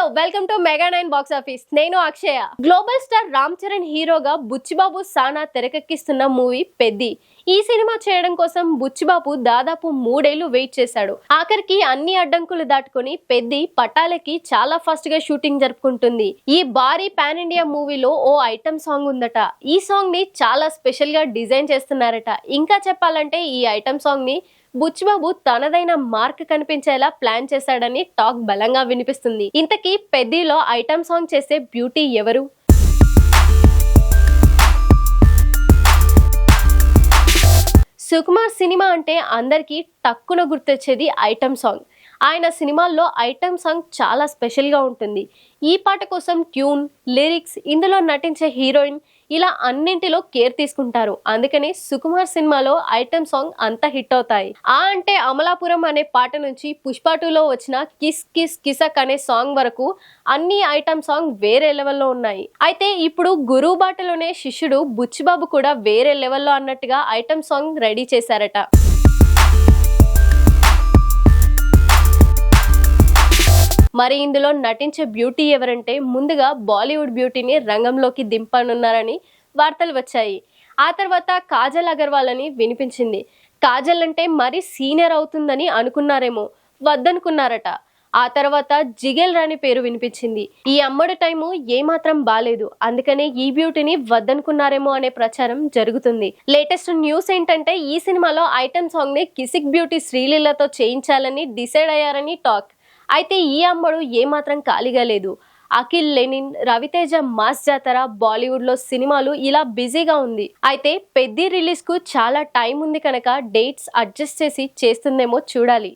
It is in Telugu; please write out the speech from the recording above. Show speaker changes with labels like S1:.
S1: Hello welcome to mega nine box office. నేను అక్షయ. గ్లోబల్ స్టార్ రామ్ చరణ్ హీరోగా బుచ్చిబాబు సానా తెరకెక్కిస్తున్న మూవీ పెద్ది. ఈ సినిమా చేయడం కోసం బుచ్చిబాబు దాదాపు మూడేళ్ళు వెయిట్ చేశాడు. ఆఖరికి అన్ని అడ్డంకులు దాటుకొని పెద్ది పటాలకి చాలా ఫాస్ట్గా షూటింగ్ జరుపుకుంటుంది. ఈ భారీ పాన్ ఇండియా మూవీలో ఓ ఐటమ్ సాంగ్ ఉందట. ఈ సాంగ్ని చాలా స్పెషల్గా డిజైన్ చేస్తున్నారట. ఇంకా చెప్పాలంటే ఈ ఐటమ్ సాంగ్ని బుచ్చిబాబు తనదైన మార్క్ కనిపించేలా ప్లాన్ చేశాడని టాక్ బలంగా వినిపిస్తుంది. ఇంతకీ పెద్దిలో ఐటమ్ సాంగ్ చేసే బ్యూటీ ఎవరు? సుకుమార్ సినిమా అంటే అందరికీ టక్కున గుర్తొచ్చేది ఐటమ్ సాంగ్. ఆయన సినిమాల్లో ఐటమ్ సాంగ్ చాలా స్పెషల్గా ఉంటుంది. ఈ పాట కోసం ట్యూన్ లిరిక్స్ ఇందులో నటించే హీరోయిన్ ఇలా అన్నింటిలో కేర్ తీసుకుంటారు. అందుకనే సుకుమార్ సినిమాలో ఐటమ్ సాంగ్ అంత హిట్ అవుతాయి. ఆ అంటే అమలాపురం అనే పాట నుంచి పుష్ప టూలో వచ్చిన కిస్ కిస్ కిసక్ అనే సాంగ్ వరకు అన్ని ఐటమ్ సాంగ్ వేరే లెవెల్లో ఉన్నాయి. అయితే ఇప్పుడు గురువు బాటలోనే శిష్యుడు బుచ్చిబాబు కూడా వేరే లెవెల్లో అన్నట్టుగా ఐటమ్ సాంగ్ రెడీ చేశారట. మరి ఇందులో నటించే బ్యూటీ ఎవరంటే ముందుగా బాలీవుడ్ బ్యూటీని రంగంలోకి దింపనున్నారని వార్తలు వచ్చాయి. ఆ తర్వాత కాజల్ అగర్వాల్ అని వినిపించింది. కాజల్ అంటే మరి సీనియర్ అవుతుందని అనుకున్నారేమో వద్దనుకున్నారట. ఆ తర్వాత జిగేల్ రాణి పేరు వినిపించింది. ఈ అమ్మడు టైము ఏమాత్రం బాలేదు. అందుకనే ఈ బ్యూటీని వద్దనుకున్నారేమో అనే ప్రచారం జరుగుతుంది. లేటెస్ట్ న్యూస్ ఏంటంటే ఈ సినిమాలో ఐటమ్ సాంగ్ని కిసిక్ బ్యూటీ శ్రీలీలతో చేయించాలని డిసైడ్ అయ్యారని టాక్. అయితే ఈ అమ్మడు ఏమాత్రం ఖాళీగా లేదు. అఖిల్ లెనిన్ రవితేజ మాస్ జాతర బాలీవుడ్లో సినిమాలు ఇలా బిజీగా ఉంది. అయితే పెద్ది రిలీజ్కు చాలా టైం ఉంది కనుక డేట్స్ అడ్జస్ట్ చేసి చేస్తుందేమో చూడాలి.